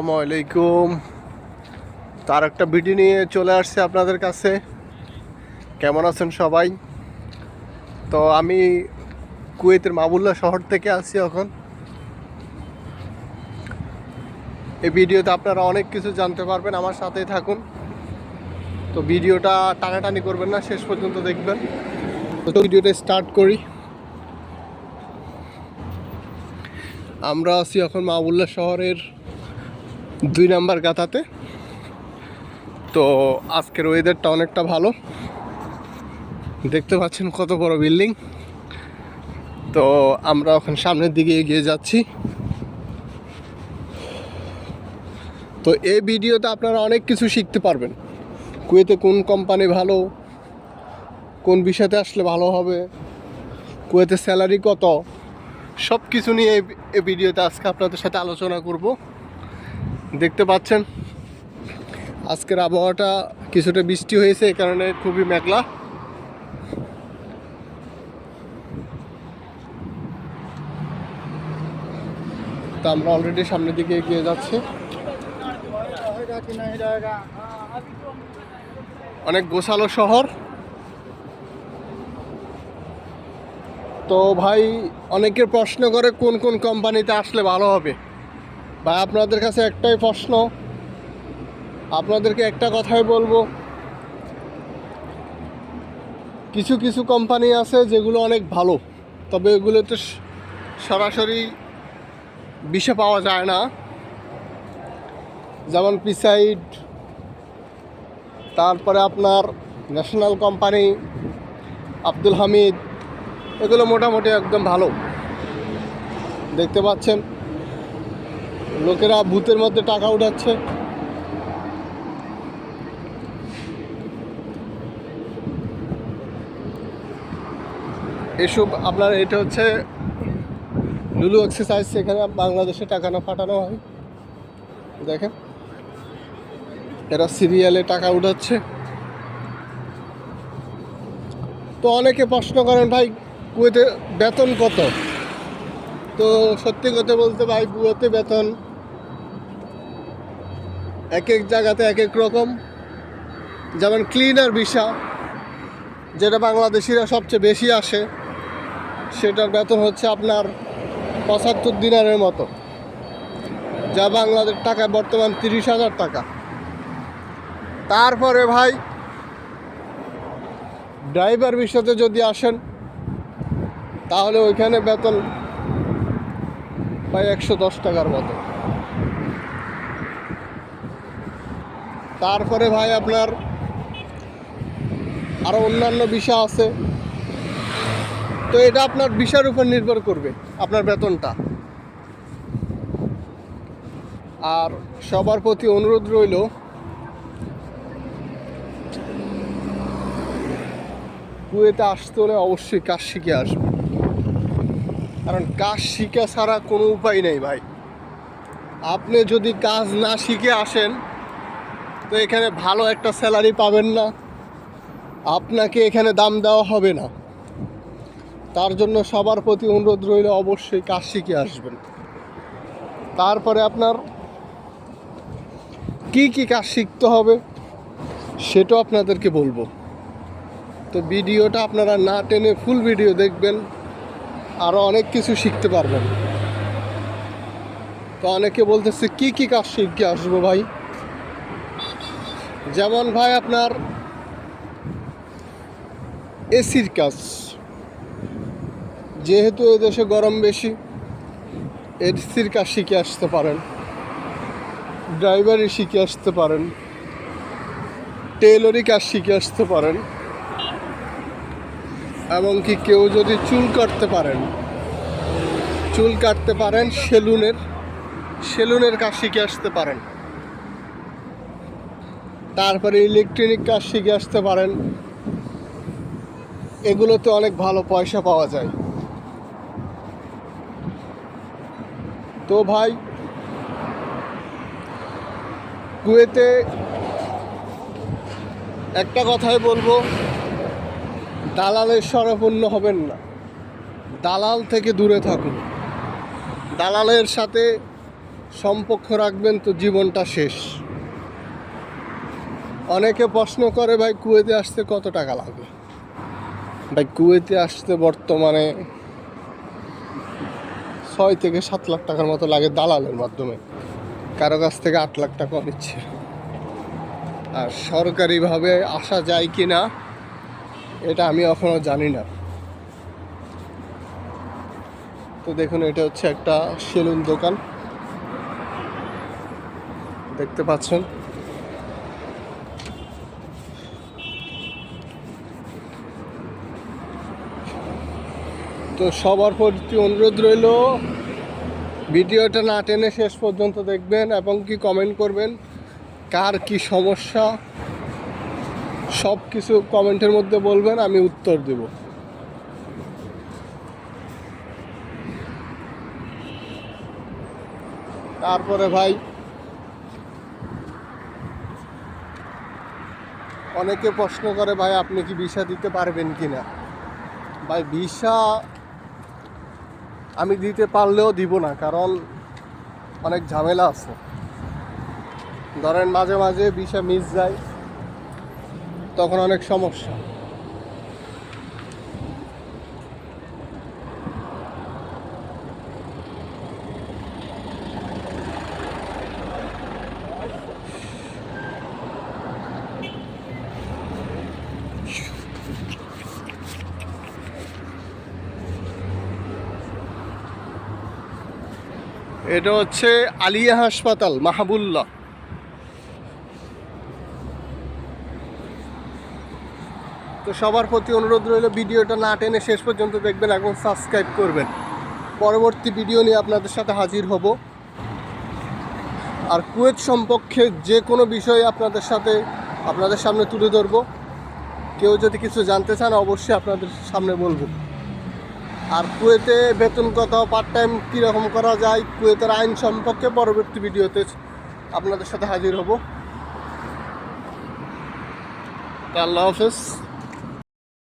আলাইকুম তার একটা ভিডিও নিয়ে চলে আসছে আপনাদের কাছে। কেমন আছেন সবাই? তো আমি কুয়েতের মাবুল্লা শহর থেকে আসছি এখন। এই ভিডিওতে আপনারা অনেক কিছু জানতে পারবেন, আমার সাথেই থাকুন। তো ভিডিওটা টানাটানি করবেন না, শেষ পর্যন্ত দেখবেন। তো ভিডিওটা স্টার্ট করি। আমরা আছি এখন মাবুল্লা শহরের দুই নাম্বার গাথাতে। তো আজকের ওয়েদারটা অনেকটা ভালো। দেখতে পাচ্ছেন কত বড় বিল্ডিং তো আমরা ওখানে সামনের দিকে এগিয়ে যাচ্ছি। তো এই ভিডিওতে আপনারা অনেক কিছু শিখতে পারবেন। কুয়েতে কোন কোম্পানি ভালো, কোন বিষয়তে আসলে ভালো হবে, কুয়েতে স্যালারি কত সব কিছু নিয়ে এই- ভিডিওতে আজকে আপনাদের সাথে আলোচনা করব। দেখতে পাচ্ছেন, আজকের আবহাওয়াটা কিছুটা বৃষ্টি হয়েছে এই কারণে খুবই মেঘলা। তো আমরা অলরেডি সামনের দিকে এগিয়ে যাচ্ছি। অনেক গোছালো শহর। তো ভাই, অনেকের প্রশ্ন করে কোন কোন কোম্পানিতে আসলে ভালো হবে? ভাই আপনাদের কাছে একটাই প্রশ্ন, আপনাদেরকে একটা কথাই বলব। কিছু কিছু কোম্পানি আছে যেগুলো অনেক ভালো, তবে এগুলোতে সরাসরি বিষে পাওয়া যায় না। যেমন পিসাইড তারপরে আপনার ন্যাশনাল কোম্পানি আব্দুল হামিদ, এগুলো মোটামুটি একদম ভালো। দেখতে পাচ্ছেন? লোকেরা ভূতের মধ্যে টাকা উঠাচ্ছে। এসব আপনার এটা হচ্ছে লুলু এক্সারসাইজ সেখানে বাংলাদেশে টাকা না পাঠানো হয়। দেখেন, এরা সিরিয়ালে টাকা উঠাচ্ছে। তো অনেকে প্রশ্ন করেন, ভাই, কুয়েতে বেতন কত? তো সত্যি কথা বলতে, ভাই, কুয়েতে বেতন এক এক জায়গাতে এক এক রকম। যেমন ক্লিনার ভিসা যেটা বাংলাদেশিরা সবচেয়ে বেশি আসে, সেটার বেতন হচ্ছে আপনার পঁচাত্তর দিনারের মতো, যা বাংলাদেশ টাকায় বর্তমান তিরিশ হাজার টাকা। তারপরে ভাই ড্রাইভার বিষয়তে যদি আসেন, তাহলে ওইখানে বেতন প্রায় একশো দশ টাকার মতো। তারপরে ভাই আপনার আরও অন্যান্য বিষয় আছে। তো এটা আপনার বিষয়ের উপর নির্ভর করবে, আপনার বেতনটা। আর সবার প্রতি অনুরোধ রইল, কুয়েতে আসতে হলে অবশ্যই কাজ শিখে আসবে। কারণ কাজ শিখা ছাড়া কোনো উপায় নেই ভাই। আপনি যদি কাজ না শিখে আসেন তো এখানে ভালো একটা স্যালারি পাবেন না। আপনাকে এখানে দাম দেওয়া হবে না। তার জন্য সবার প্রতি অনুরোধ রইল অবশ্যই কাজ শিখে আসবেন। তারপরে আপনার কি কি কাজ শিখতে হবে সেটাও আপনাদেরকে বলব। তো ভিডিওটা আপনারা না টেনে ফুল ভিডিও দেখবেন আরও অনেক কিছু শিখতে পারবেন। তো অনেকে বলতেছে, কি কি কাজ শিখে আসব ভাই? যেমন ভাই আপনার এসির কাজ। যেহেতু এদেশে গরম বেশি, এসির কাজ শিখে আসতে পারেন। ড্রাইভারি শিখে আসতে পারেন। টেলরি কাজ শিখে আসতে পারেন। এমনকি কেউ যদি চুল কাটতে পারেন, চুল কাটতে পারেন সেলুনের সেলুনের কাজ শিখে আসতে পারেন। তারপরে ইলেকট্রনিক কাজ শিখে আসতে পারেন। এগুলোতে অনেক ভালো পয়সা পাওয়া যায়। তো ভাই, কুয়েতে একটা কথাই বলব, দালালের স্বরপূর্ণ হবেন না। দালাল থেকে দূরে থাকুন। দালালের সাথে সম্পর্ক রাখবেন তো জীবনটা শেষ। অনেকে প্রশ্ন করে, ভাই, কুয়েতে আসতে কত টাকা লাগে ভাই, কুয়েতে আসতে বর্তমানে ছয় থেকে সাত লাখ টাকার মতো লাগে দালালের মাধ্যমে। কারও কাছ থেকে আট লাখ টাকা নিচ্ছে। আর সরকারিভাবে আসা যায় কি না, এটা আমি এখনও জানি না। তো দেখুন, এটা হচ্ছে একটা সেলুন দোকান। দেখতে পাচ্ছেন? তো সবার প্রতি অনুরোধ রইল, ভিডিওটা না টেনে শেষ পর্যন্ত দেখবেন এবং কি কমেন্ট করবেন, কার কি সমস্যা সব কিছু কমেন্টের মধ্যে বলবেন, আমি উত্তর দেব। তারপরে ভাই, অনেকে প্রশ্ন করে, ভাই, আপনি কি ভিসা দিতে পারবেন কি না ভাই, ভিসা আমি দিতে পারলেও দিব না, কারণ অনেক ঝামেলা আছে। ধরেন মাঝে মাঝে বিষা মিস যায়, তখন অনেক সমস্যা। এটা হচ্ছে আলিয়া হাসপাতাল, মাহাবুল্লাহ। তো সবার প্রতি অনুরোধ রইল, ভিডিওটা না টেনে শেষ পর্যন্ত দেখবেন এবং সাবস্ক্রাইব করবেন। পরবর্তী ভিডিও নিয়ে আপনাদের সাথে হাজির হব। আর কুয়েত সম্পর্কে যে কোনো বিষয়ে আপনাদের সাথে আপনাদের সামনে তুলে ধরবো। কেউ যদি কিছু জানতে চান, অবশ্যই আপনাদের সামনে বলব। আর কুয়েতে বেতন কত পার্ট টাইম কীরকম করা যায়, কুয়েতের আইন সম্পর্কে পরবর্তী ভিডিওতে আপনাদের সাথে হাজির হব। আল্লাহ হাফেজ।